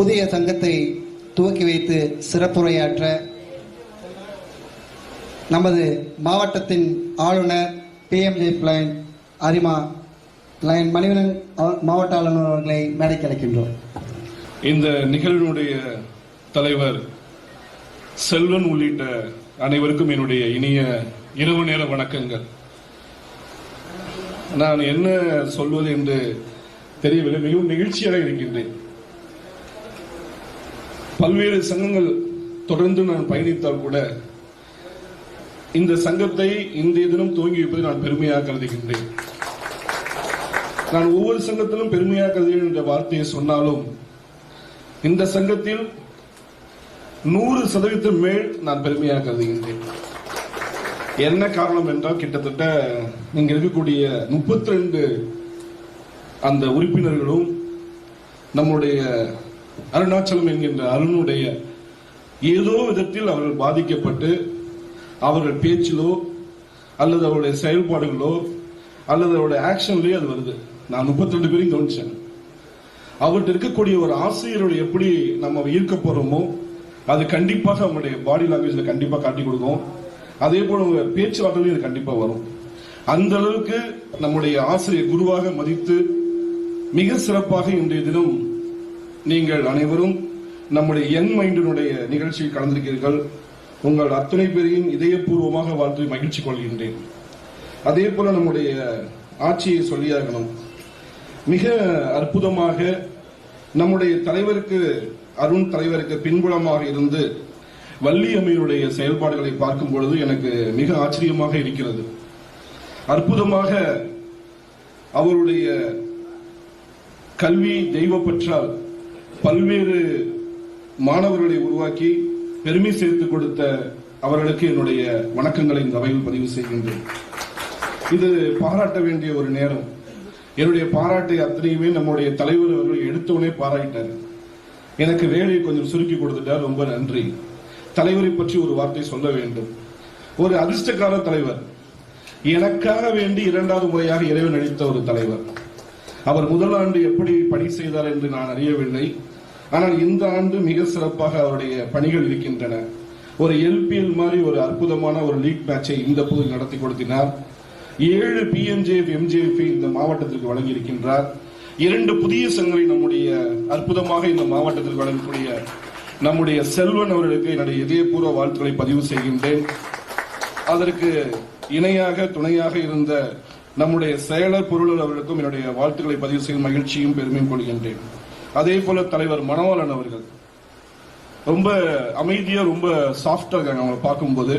புதிய சங்கத்தை துவக்கி வைத்து சிறப்புரையாற்ற நமது மாவட்டத்தின் ஆளுநர் பிஎம்ஜே பிளைன் அரிமா லைன் மணிவனன் மாவட்ட ஆளுநர் அவர்களை மேடைக்கு அழைக்கின்றோம். இந்த நிகழ்வினுடைய தலைவர் செல்வன் உள்ளிட்ட அனைவருக்கும் என்னுடைய இனிய இரவு நேர வணக்கங்கள். நான் என்ன சொல்வது என்று தெரியவில்லை மிகவும் நெகிழ்ச்சியாக இருக்கின்றேன். பல்வேறு சங்கங்கள் தொடர்ந்து நான் பயணித்தால் கூட இந்த சங்கத்தை இன்றைய தினம் துவங்கி வைப்பதை நான் பெருமையாக கருதுகின்றேன். நான் ஒவ்வொரு சங்கத்திலும் பெருமையாக கருதுகிறேன் என்ற வார்த்தையை சொன்னாலும் இந்த சங்கத்தில் நூறு சதவீதம் மேல் நான் பெருமையாக கருதுகின்றேன். என்ன காரணம் என்றால் கிட்டத்தட்ட இங்க இருக்கக்கூடிய முப்பத்தி ரெண்டு அந்த உறுப்பினர்களும் நம்முடைய அருணாச்சலம் என்கின்ற அருணுடைய ஏதோ விதத்தில் அவர்கள் பாதிக்கப்பட்டு அவர்கள் பேச்சிலோ அல்லது அவருடைய செயல்பாடுகளோ அல்லது அவருடைய ஆக்ஷன்லயோ அது வருது. நான் முப்பத்தி ரெண்டு பேரையும் கவனிச்சேன். அவர்கிட்ட இருக்கக்கூடிய ஒரு ஆசிரியரோட எப்படி நம்ம ஈர்க்க போறோமோ அது கண்டிப்பாக அவங்களுடைய பாடி லாங்குவேஜ்ல கண்டிப்பா காட்டி கொடுக்கும். அதே போல உங்க பேச்சுவார்த்தையிலும் இது கண்டிப்பா வரும். அந்த அளவுக்கு நம்முடைய ஆசிரியர் குருவாக மதித்து மிக சிறப்பாக இன்றைய தினம் நீங்கள் அனைவரும் நம்முடைய யங் மைண்டினுடைய நிகழ்ச்சியில் கலந்திருக்கிறீர்கள். உங்கள் அத்தனை பேரையும் இதயபூர்வமாக வாழ்த்து மகிழ்ச்சி கொள்கின்றேன். அதே போல நம்முடைய ஆட்சியை சொல்லியாகணும். மிக அற்புதமாக நம்முடைய தலைவருக்கு அருண் தலைவருக்கு பின்புலமாக இருந்து வள்ளி அம்மையுடைய செயல்பாடுகளை பார்க்கும் பொழுது எனக்கு மிக ஆச்சரியமாக இருக்கிறது. அற்புதமாக அவருடைய கல்வி தெய்வப்பற்றால் பல்வேறு மாணவர்களை உருவாக்கி பெருமை சேர்த்து கொடுத்த அவர்களுக்கு என்னுடைய வணக்கங்களை இந்த அவையில் பதிவு செய்கின்றேன். இது பாராட்ட வேண்டிய ஒரு நேரம். என்னுடைய பாராட்டை அத்தனையுமே நம்முடைய தலைவர் அவர்கள் எடுத்தவனே பாராட்டினார் எனக்கு வேலையை கொஞ்சம் சுருக்கி கொடுத்துட்டார். ரொம்ப நன்றி. தலைவரை பற்றி ஒரு வார்த்தை சொல்ல வேண்டும். ஒரு அதிர்ஷ்டக்கார தலைவர். எனக்காக வேண்டி இரண்டாவது முறையாக இறைவன் அளித்த ஒரு தலைவர். அவர் முதல் ஆண்டு எப்படி பணி செய்தார் என்று நான் அறியவில்லை. ஆனால் இந்த ஆண்டு மிக சிறப்பாக அவருடைய பணிகள் இருக்கின்றன. ஒரு எல்பிஎல் மாதிரி ஒரு அற்புதமான ஒரு லீக் மேட்சை இந்த போது நடத்தி கொடுத்தினார். ஏழு பிஎன்ஜேஎஃப் எம்ஜேஎஃப் இந்த மாவட்டத்திற்கு வழங்கியிருக்கின்றார். இரண்டு புதிய சங்கங்களை நம்முடைய அற்புதமாக இந்த மாவட்டத்திற்கு வழங்கக்கூடிய நம்முடைய செல்வன் அவர்களுக்கு என்னுடைய இதயபூர்வ வாழ்த்துக்களை பதிவு செய்கின்றேன். அதற்கு இணையாக துணையாக இருந்த நம்முடைய செயலர் பொருளர் அவர்களுக்கும் என்னுடைய வாழ்த்துக்களை பதிவு செய்யும் மகிழ்ச்சியும் பெருமையும் கொள்கின்றேன். அதே போல தலைவர் மனோகரன் அவர்கள். ரொம்ப அமைதியா ரொம்ப சாஃப்டா இருக்காங்க அவங்களை பார்க்கும்போது.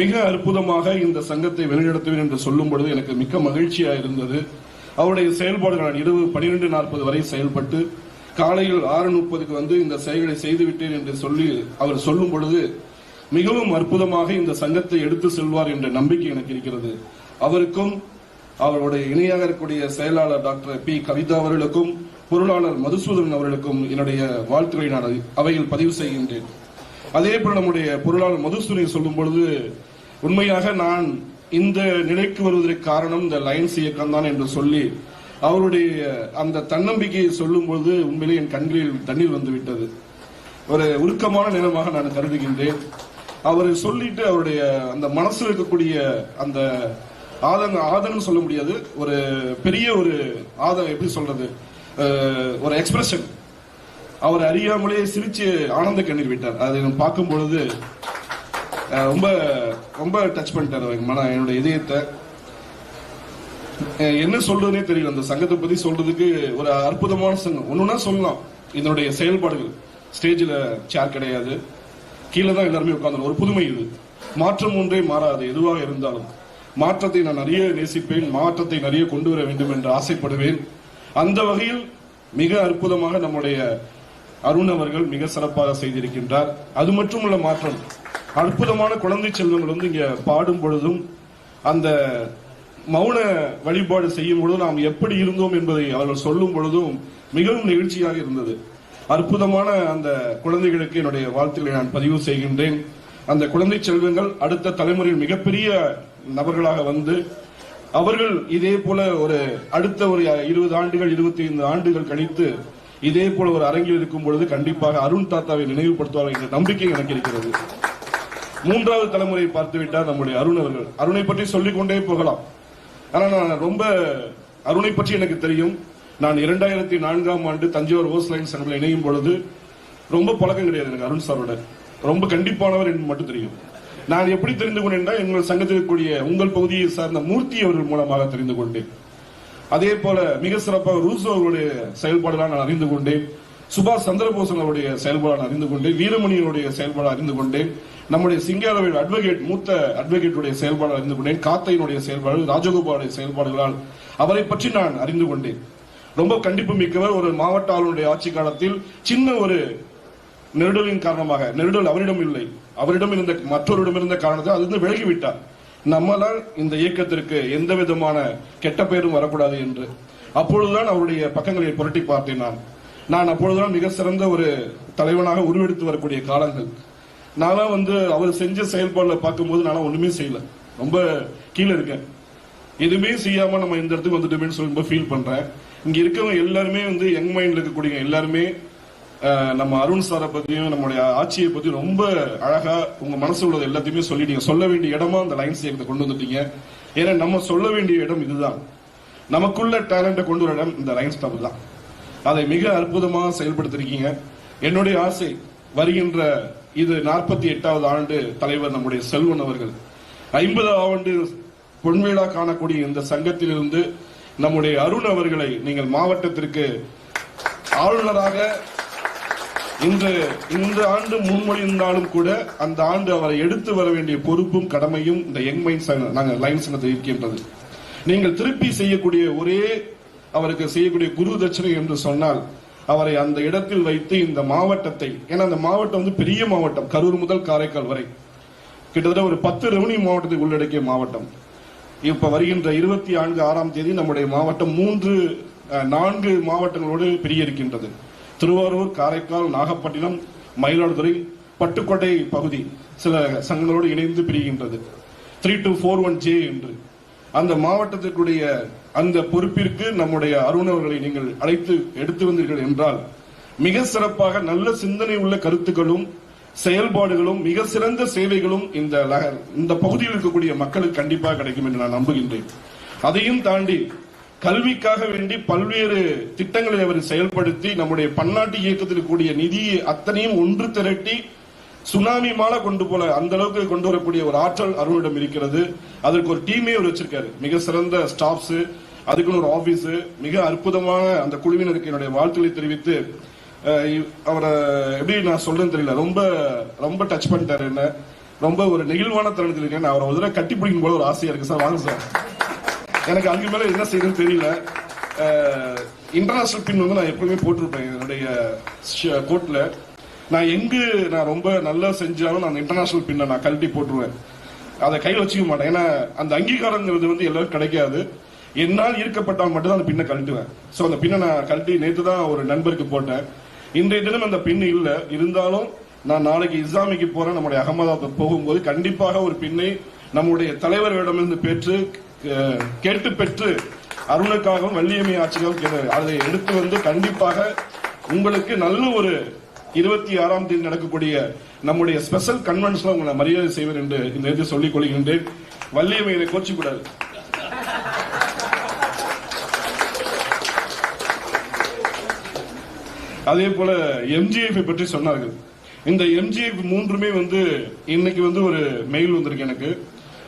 மிக அற்புதமாக இந்த சங்கத்தை வழிநடத்துவேன் என்று சொல்லும் பொழுது எனக்கு மிக்க மகிழ்ச்சியா இருந்தது. அவருடைய செயல்பாடுகள் நான் இரவு பனிரெண்டு நாற்பது வரை செயல்பட்டு காலையில் ஆறு முப்பதுக்கு வந்து இந்த செயல்களை செய்துவிட்டேன் என்று சொல்லி அவர் சொல்லும் பொழுது மிகவும் அற்புதமாக இந்த சங்கத்தை எடுத்து செல்வார் என்ற நம்பிக்கை எனக்கு இருக்கிறது. அவருக்கும் அவருடைய இணையாக இருக்கக்கூடிய செயலாளர் டாக்டர் பி. கவிதா அவர்களுக்கும் பொருளாளர் மதுசூதன் அவர்களுக்கும் என்னுடைய வாழ்த்துக்களை நான் அவையில் பதிவு செய்கின்றேன். அதே போல நம்முடைய பொருளாளர் மதுசூதனை சொல்லும் பொழுது உண்மையாக நான் இந்த நிலைக்கு வருவதற்கு காரணம் இந்த லைன்ஸ் இயக்கம் தான் என்று சொல்லி அவருடைய அந்த தன்னம்பிக்கையை சொல்லும் பொழுது உண்மையிலே என் கண்களில் தண்ணீர் வந்து விட்டது ஒரு உருக்கமான நேரமாக நான் கருதுகின்றேன். அவர் சொல்லிட்டு அவருடைய அந்த மனசில் இருக்கக்கூடிய அந்த ஆதங்க ஆதங்கம் சொல்ல முடியாது. ஒரு பெரிய ஒரு ஆதம் எப்படி சொல்றது? ஒரு எக்ஸ்பிரஷன் அவர் அறியாமலே சிரிச்சு ஆனந்த கண்ணீர் விட்டார். அதை நான் பார்க்கும் பொழுது ரொம்ப ரொம்ப டச் பண்ணிட்டார் அவர் மன என்னுடைய இதயத்தை. என்ன சொல்றதுனே தெரியல. அந்த சங்கத்தை பத்தி சொல்றதுக்கு ஒரு அற்புதமான சங்கம். ஒண்ணுன்னா சொல்லலாம். இதனுடைய செயல்பாடுகள். ஸ்டேஜில் சேர் கிடையாது. கீழே தான் எல்லாருமே உட்கார்ந்து ஒரு புதுமை இது. மாற்றம் ஒன்றே மாறாது எதுவாக இருந்தாலும். மாற்றத்தை நான் நிறைய நேசிப்பேன். மாற்றத்தை நிறைய கொண்டு வர வேண்டும் என்று ஆசைப்படுவேன். அந்த வகையில் மிக அற்புதமாக நம்முடைய அருண் அவர்கள் மிக சிறப்பாக செய்திருக்கின்றார். அது மட்டுமல்ல மாற்றம். அற்புதமான குழந்தை செல்வங்கள் வந்து இங்க பாடும் பொழுதும் அந்த மௌன வழிபாடு செய்யும் பொழுது நாம் எப்படி இருந்தோம் என்பதை அவர்கள் சொல்லும் பொழுதும் மிகவும் நெகிழ்ச்சியாக இருந்தது. அற்புதமான அந்த குழந்தைகளுக்கு என்னுடைய வாழ்த்துக்களை நான் பதிவு செய்கின்றேன். அந்த குழந்தை செல்வங்கள் அடுத்த தலைமுறையில் மிகப்பெரிய நபர்களாக வந்து அவர்கள் இதே போல ஒரு அடுத்த ஒரு இருபது ஆண்டுகள் இருபத்தி ஐந்து ஆண்டுகள் கழித்து இதே போல ஒரு அரங்கில் இருக்கும் பொழுது கண்டிப்பாக அருண் தாத்தாவை நினைவுபடுத்துவார் என்ற நம்பிக்கை எனக்கு இருக்கிறது. மூன்றாவது தலைமுறையை பார்த்துவிட்டார் நம்முடைய அருண் அவர்கள் அருணை பற்றி சொல்லிக் கொண்டே போகலாம். ஆனால் நான் ரொம்ப அருணை பற்றி எனக்கு தெரியும். நான் இரண்டாயிரத்தி நான்காம் ஆண்டு தஞ்சாவூர் ஹோஸ் லைன் சங்கத்தில் இணையும் பொழுது ரொம்ப பழக்கம் கிடையாது எனக்கு அருண் சாரோட. ரொம்ப கண்டிப்பானவர் என்று மட்டும் தெரியும். நான் எப்படி தெரிந்து கொண்டேன் எங்கள் சங்கத்தில் கூடிய உங்கள் பகுதியை சார்ந்த மூர்த்தி அவர்கள் மூலமாக தெரிந்து கொண்டேன். அதே போல மிக சிறப்பாக ரூசோ அவருடைய செயல்பாடுகளை நான் அறிந்து கொண்டேன். சுபாஷ் சந்திரபோசன் அவருடைய செயல்பாடு அறிந்து கொண்டேன். வீரமணியினுடைய செயல்பாடு அறிந்து கொண்டேன். நம்முடைய சிங்காரவின் அட்வொகேட் மூத்த அட்வொகேட்டுடைய செயல்பாடு அறிந்து கொண்டேன். காத்தையினுடைய செயல்பாடு ராஜகோபாலுடைய செயல்பாடுகளால் அவரை பற்றி நான் அறிந்து கொண்டேன். ரொம்ப கண்டிப்பு மிக்கவர் ஒரு மாவட்ட ஆளுநருடைய ஆட்சி காலத்தில் சின்ன ஒரு நெருடலின் காரணமாக நெருடல் அவரிடம் இல்லை. அவரிடம் இருந்த மற்றொருடம் இருந்த காரணத்தை அதிலிருந்து விலகிவிட்டார். நம்மளால் இந்த இயக்கத்திற்கு எந்த விதமான கெட்ட பெயரும் வரக்கூடாது என்று. அப்பொழுதுதான் அவருடைய பக்கங்களை புரட்டி பார்த்தேன் நான். நான் அப்பொழுதுதான் மிக சிறந்த ஒரு தலைவனாக உருவெடுத்து வரக்கூடிய காலங்கள். நான்லாம் வந்து அவர் செஞ்ச செயல்பாடுல பார்க்கும்போது நான் ஒண்ணுமே செய்யல. ரொம்ப கீழே இருக்கேன். எதுவுமே செய்யாம நம்ம இந்த இடத்துக்கு வந்துட்டோமேன்னு சொல்லி ரொம்ப ஃபீல் பண்றேன். இங்க இருக்கவங்க எல்லாருமே வந்து யங் மைண்ட்ல இருக்கக்கூடிய எல்லாருமே நம்ம அருண் சாரை பத்தியும் நம்மளுடைய ஆட்சியை பத்தி ரொம்ப அழகா உங்க மனசு உள்ளது எல்லாத்தையுமே சொல்லிட்டீங்க. சொல்ல வேண்டிய இடமா அந்த லைன்ஸ் இயக்கத்தை கொண்டு வந்துட்டீங்க. ஏன்னா நம்ம சொல்ல வேண்டிய இடம் இதுதான். நமக்குள்ள டேலண்ட்டை கொண்டு வர இடம் இந்த லைன்ஸ் கிளப் தான். அதை மிக அற்புதமாக செயல்படுத்திருக்கீங்க. என்னுடைய ஆசை வருகின்ற இது நாற்பத்தி எட்டாவது ஆண்டு தலைவர் நம்முடைய செல்வன் அவர்கள். ஐம்பது ஆண்டு பொன்விழா காணக்கூடிய இந்த சங்கத்திலிருந்து நம்முடைய அருண் அவர்களை நீங்கள் மாவட்டத்திற்கு ஆளுநராக இன்று இந்த ஆண்டு முன்மொழிந்தாலும் கூட அந்த ஆண்டு அவரை எடுத்து வர வேண்டிய பொறுப்பும் கடமையும் இந்த யங் மைண்ட்ஸ் நாங்கள் லைன்ஸ் இருக்கின்றது. நீங்கள் திருப்பி செய்யக்கூடிய ஒரே அவருக்கு செய்யக்கூடிய குரு தட்சணை என்று சொன்னால் அவரை அந்த இடத்தில் வைத்து இந்த மாவட்டத்தை ஏன்னா அந்த மாவட்டம் வந்து பெரிய மாவட்டம் கரூர் முதல் காரைக்கால் வரை. கிட்டத்தட்ட ஒரு பத்து ரெவன்யூ மாவட்டத்தை உள்ளடக்கிய மாவட்டம். இப்ப வருகின்ற இருபத்தி நான்கு ஆறாம் தேதி நம்முடைய மாவட்டம் மூன்று நான்கு மாவட்டங்களோடு பிரிய இருக்கின்றது திருவாரூர் காரைக்கால் நாகப்பட்டினம் மயிலாடுதுறை பட்டுக்கோட்டை பகுதி சில சங்கங்களோடு இணைந்து பிரிகின்றது. Three two four one J என்று. அந்த மாவட்டத்திற்குடைய அந்த பொறுப்பிற்கு நம்முடைய அருண் அவர்களை நீங்கள் அழைத்து எடுத்து வந்தீர்கள் என்றால் மிக சிறப்பாக நல்ல சிந்தனை உள்ள கருத்துக்களும் செயல்பாடுகளும் மிக சிறந்த சேவைகளும் இந்த இந்த பகுதியில் இருக்கக்கூடிய மக்களுக்கு கண்டிப்பாக கிடைக்கும் என்று நான் நம்புகின்றேன். அதையும் தாண்டி கல்விக்காக வேண்டி பல்வேறு திட்டங்களை அவர் செயல்படுத்தி நம்முடைய பன்னாட்டு இயக்கத்தில் கூடிய நிதியை அத்தனையும் ஒன்று திரட்டி சுனாமி மாலை கொண்டு போல அந்த அளவுக்கு கொண்டு வரக்கூடிய ஒரு ஆற்றல் அருணிடம் இருக்கிறது. அதற்கு ஒரு டீமே அவர் வச்சிருக்காரு. மிக சிறந்த ஸ்டாஃப்ஸ் அதுக்குன்னு ஒரு ஆபீஸ் மிக அற்புதமான அந்த குழுவினருக்கு என்னுடைய வாழ்த்துக்களை தெரிவித்து அவரை எப்படி நான் சொல்றேன்னு தெரியல. ரொம்ப ரொம்ப டச் பண்ணிட்டாரு என்ன. ரொம்ப ஒரு நெகிழ்வான தருணத்தில் இருக்கேன் நான் அவரை ஒரு தடவை கட்டி பிடிக்கும் போல ஒரு ஆசையா இருக்கு சார். வாங்க சார். எனக்கு அதுக்கு மேல என்ன செய்யணும்னு தெரியல. இன்டர்நேஷனல் பின் வந்து நான் எப்பவுமே போட்டிருப்பேன் என்னுடைய கோட்ல நான் எங்கு நான் ரொம்ப நல்லா செஞ்சாலும் நான் இன்டர்நேஷனல் பின்னை நான் கழட்டி போட்டுருவேன். அதை கையில் வச்சுக்க மாட்டேன். ஏன்னா அந்த அங்கீகாரங்கிறது வந்து எல்லாரும் கிடைக்காது. என்னால் ஈர்க்கப்பட்டால் மட்டும்தான் அந்த பின்னை கழட்டுவேன். ஸோ அந்த பின்னை நான் கழட்டி நேற்று தான் ஒரு நண்பருக்கு போட்டேன். இன்றைய தினம் அந்த பின் இல்லை. இருந்தாலும் நான் நாளைக்கு இஸ்லாமிக்கு போறேன். நம்முடைய அகமதாபாத் போகும்போது கண்டிப்பாக ஒரு பின்னை நம்முடைய தலைவர்களிடமிருந்து பெற்று கேட்டு பெற்று அருணுக்காகவும் வள்ளியம்மை ஆட்சிக்காகவும் கேட்டார் அதை எடுத்து வந்து கண்டிப்பாக உங்களுக்கு நல்ல ஒரு இருபத்தி ஆறாம் தேதி நடக்கக்கூடிய நம்முடைய ஸ்பெஷல் கன்வென்ஷன் உங்களை மரியாதை செய்வேன் என்று இந்த நேரத்தில் சொல்லிக் கொள்கின்றேன். வள்ளியம்மையை கோச்சிக்கூடாது. அதே போல எம்ஜிஎஃப் பற்றி சொன்னார்கள். இந்த எம்ஜிஎஃப் மூன்றுமே வந்து இன்னைக்கு வந்து ஒரு மெயில் வந்திருக்கு எனக்கு.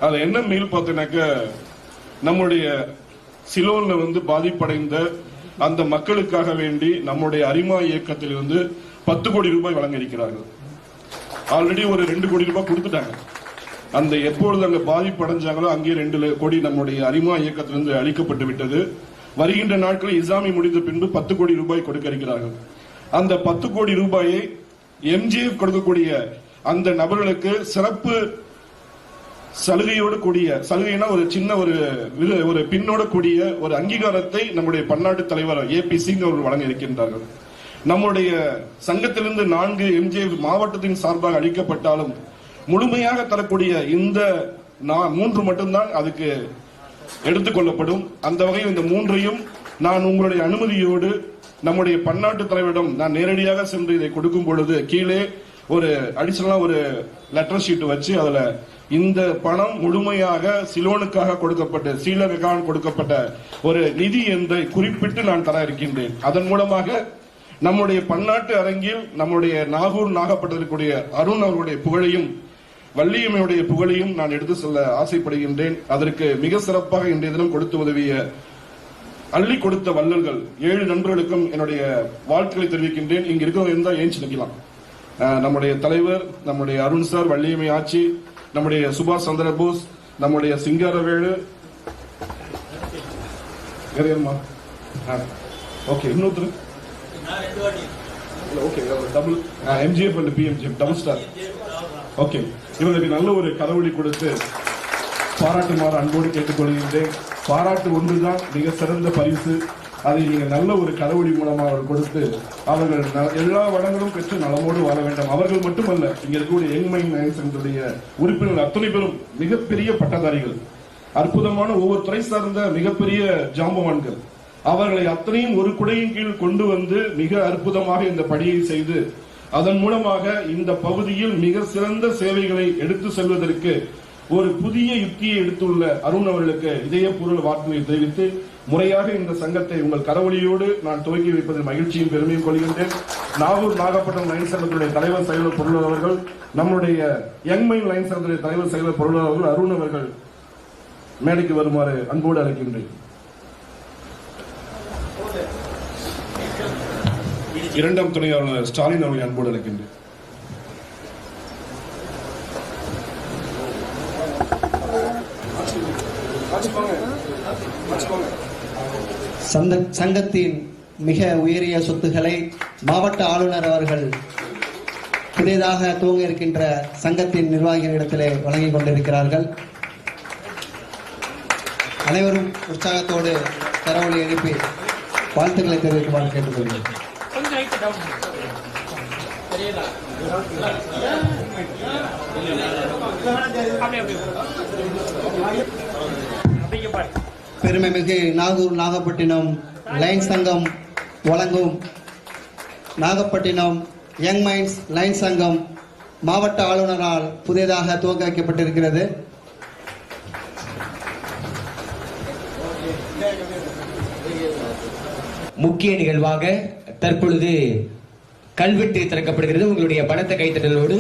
அதுல என்ன மெயில் பார்த்தீங்கன்னாக்க நம்முடைய சிலோன்ல வந்து பாதிப்படைந்த அந்த மக்களுக்காக வேண்டி நம்முடைய அரிமா இயக்கத்தில் இருந்து பத்து கோடி ரூபாய் வழங்க இருக்கிறார்கள் ஆல்ரெடி ஒரு ரெண்டு கோடி ரூபாய் கொடுத்துட்டாங்க. அந்த எப்பொழுது அங்க பாதிப்படைஞ்சாங்களோ அங்கே ரெண்டு ல- கோடி நம்முடைய அரிமா இயக்கத்திலிருந்து அளிக்கப்பட்டு விட்டது. வருகின்ற நாட்களில் இஸ்லாமி முடிந்த பின்பு பத்து கோடி ரூபாய் கொடுக்க இருக்கிறார்கள் அந்த பத்து கோடி ரூபாயை எம்ஜிஎஃப் கொடுக்கக்கூடிய அந்த நபர்களுக்கு சிறப்பு சலுகையோடு கூடிய சலுகைனா ஒரு சின்ன ஒரு விரு- ஒரு பின்னோட கூடிய ஒரு அங்கீகாரத்தை நம்முடைய பன்னாட்டு தலைவர் ஏ பி சிங் அவர்கள் வழங்க இருக்கின்றார்கள் நம்முடைய சங்கத்திலிருந்து நான்கு எம்ஜே மாவட்டத்தின் சார்பாக அளிக்கப்பட்டாலும் முழுமையாக தரக்கூடிய இந்த மூன்று மட்டும்தான் அதுக்கு எடுத்துக்கொள்ளப்படும் அந்த வகையில் இந்த மூன்றையும் நான் உங்களுடைய அனுமதியோடு நம்முடைய பன்னாட்டு தலைவரிடம் நான் நேரடியாக சென்று இதை கொடுக்கும் பொழுது கீழே ஒரு அடிஷனலா ஒரு லெட்டர் ஷீட் வச்சு அதுல இந்த பணம் முழுமையாக சிலோனுக்காக கொடுக்கப்பட்ட ஸ்ரீலங்கான் கொடுக்கப்பட்ட ஒரு நிதி என்பதை குறிப்பிட்டு நான் தர இருக்கின்றேன். அதன் மூலமாக நம்முடைய பன்னாட்டு அரங்கில் நம்முடைய நாகூர் நாகப்பட்டிருக்கக்கூடிய அருண் அவருடைய புகழையும் வள்ளியம்மையுடைய புகழையும் நான் எடுத்து செல்ல ஆசைப்படுகின்றேன். அதற்கு மிக சிறப்பாக இன்றைய தினம் கொடுத்து உதவிய அள்ளி கொடுத்த வள்ளல்கள் ஏழு நண்பர்களுக்கும் என்னுடைய வாழ்த்துக்களை தெரிவிக்கின்றேன். இங்க இருக்கிறவங்க இருந்தா ஏஞ்சி நிக்கலாம் நம்முடைய தலைவர் நம்முடைய அருண் சார் வள்ளியம்மை ஆட்சி நம்முடைய சுபாஷ் சந்திரபோஸ் நம்முடைய சிங்காரவேலு வேறையம்மா ஓகே இன்னொருத்தர்? Okay double MJF and PMJF double star okay இவருக்கு நல்ல ஒரு கதவொலி கொடுத்து பாராட்டுமாறு அன்போடு கேட்டுக்கொள்கின்றேன். பாராட்டு ஒன்றுதான் மிக சிறந்த பரிசு. அதை நீங்கள் நல்ல ஒரு கடவுளி மூலமாக அவர் கொடுத்து அவர்கள் ந- எல்லா வளங்களும் பெற்று நலமோடு வாழ வேண்டும். அவர்கள் மட்டுமல்ல இங்க இருக்கக்கூடிய யங் மைண்ட் நயன்சனுடைய உறுப்பினர்கள் அத்தனை பேரும் மிகப்பெரிய பட்டதாரிகள். அற்புதமான ஒவ்வொரு துறை சார்ந்த மிகப்பெரிய ஜாம்பவான்கள். அவர்களை அத்தனையும் ஒரு குடையின் கீழ் கொண்டு வந்து மிக அற்புதமாக இந்த பணியை செய்து அதன் மூலமாக இந்த பகுதியில் மிக சிறந்த சேவைகளை எடுத்து செல்வதற்கு ஒரு புதிய யுக்தியை எடுத்துள்ள அருண் அவர்களுக்கு இதயபூர்வ வாழ்த்துக்களை தெரிவித்து முறையாக இந்த சங்கத்தை உங்கள் கரவொலியோடு நான் துவங்கி வைப்பதில் மகிழ்ச்சியும் பெருமையும் கொள்கின்றேன். நாகூர் நாகப்பட்டினம் லைன் சங்கத்துடைய தலைவர் செயலர் பொருளாளர் அவர்கள் நம்முடைய யங்மைன் லைன் சங்கத்துடைய தலைவர் செயலர் பொருளாளர் அவர்கள் அருண் அவர்கள் மேடைக்கு வருமாறு அன்போடு அழைக்கின்றேன். இரண்டாம் துணை ஆளுநர் ஸ்டாலின் அவர்களை அன்போடு அழைக்கின்றேன். சந்த சங்கத்தின் மிக உயரிய சொத்துக்களை மாவட்ட ஆளுநர் அவர்கள் புதியதாக துவங்க இருக்கின்ற சங்கத்தின் நிர்வாகிகளிடத்திலே வழங்கிக் கொண்டிருக்கிறார்கள். அனைவரும் உற்சாகத்தோடு கரவொலி எழுப்பி வாழ்த்துக்களை தெரிவிக்குமாறு கேட்டுக்கொள்கிறேன். கொஞ்சம் பெருமைமிகு நாகூர் நாகப்பட்டினம் லைன் சங்கம் வழங்கும். நாகப்பட்டினம் யங் மைண்ட்ஸ் லைன் சங்கம் மாவட்ட ஆளுநரால் புதிதாக துவக்க வைக்கப்பட்டிருக்கிறது முக்கிய நிகழ்வாக தற்பொழுது கல்வெட்டு திறக்கப்படுகிறது. உங்களுடைய பணத்தை கைத்தட்டலோடு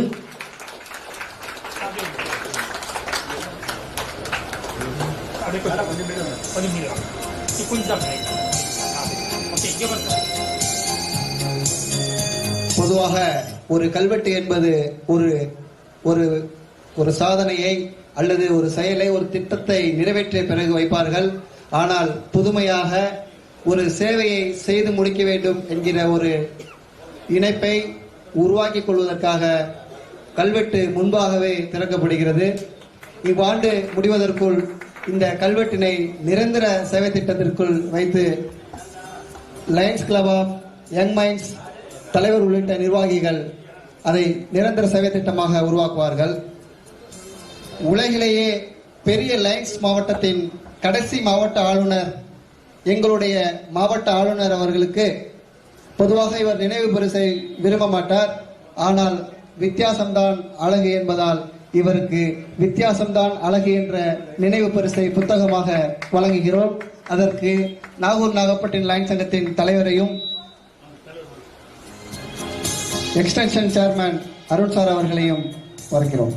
அப்படியே கொஞ்சம் கொஞ்சம் மீறலாம் கொஞ்சம் ஓகே இங்கே பொதுவாக ஒரு கல்வெட்டு என்பது ஒரு ஒரு ஒரு சாதனையை அல்லது ஒரு செயலை ஒரு திட்டத்தை நிறைவேற்றிய பிறகு வைப்பார்கள். ஆனால் புதுமையாக ஒரு சேவையை செய்து முடிக்க வேண்டும் என்கிற ஒரு இணைப்பை உருவாக்கிக் கொள்வதற்காக கல்வெட்டு முன்பாகவே திறக்கப்படுகிறது. இவ்வாண்டு முடிவதற்குள் இந்த கல்வெட்டினை நிரந்தர சேவை திட்டத்திற்குள் வைத்து Lions Club of Young Minds தலைவர் உள்ளிட்ட நிர்வாகிகள் அதை நிரந்தர சேவை திட்டமாக உருவாக்குவார்கள். உலகிலேயே பெரிய லயன்ஸ் மாவட்டத்தின் கடைசி மாவட்ட ஆளுநர் எங்களுடைய மாவட்ட ஆளுநர் அவர்களுக்கு பொதுவாக இவர் நினைவு பரிசை விரும்ப மாட்டார். ஆனால் வித்தியாசம்தான் அழகு என்பதால் இவருக்கு வித்தியாசம்தான் அழகு என்ற நினைவு பரிசை புத்தகமாக வழங்குகிறோம். அதற்கு நாகூர் நாகப்பட்டினம் லைன் சங்கத்தின் தலைவரையும் எக்ஸ்டென்ஷன் சேர்மேன் அருண் சார் அவர்களையும் வரைக்கிறோம்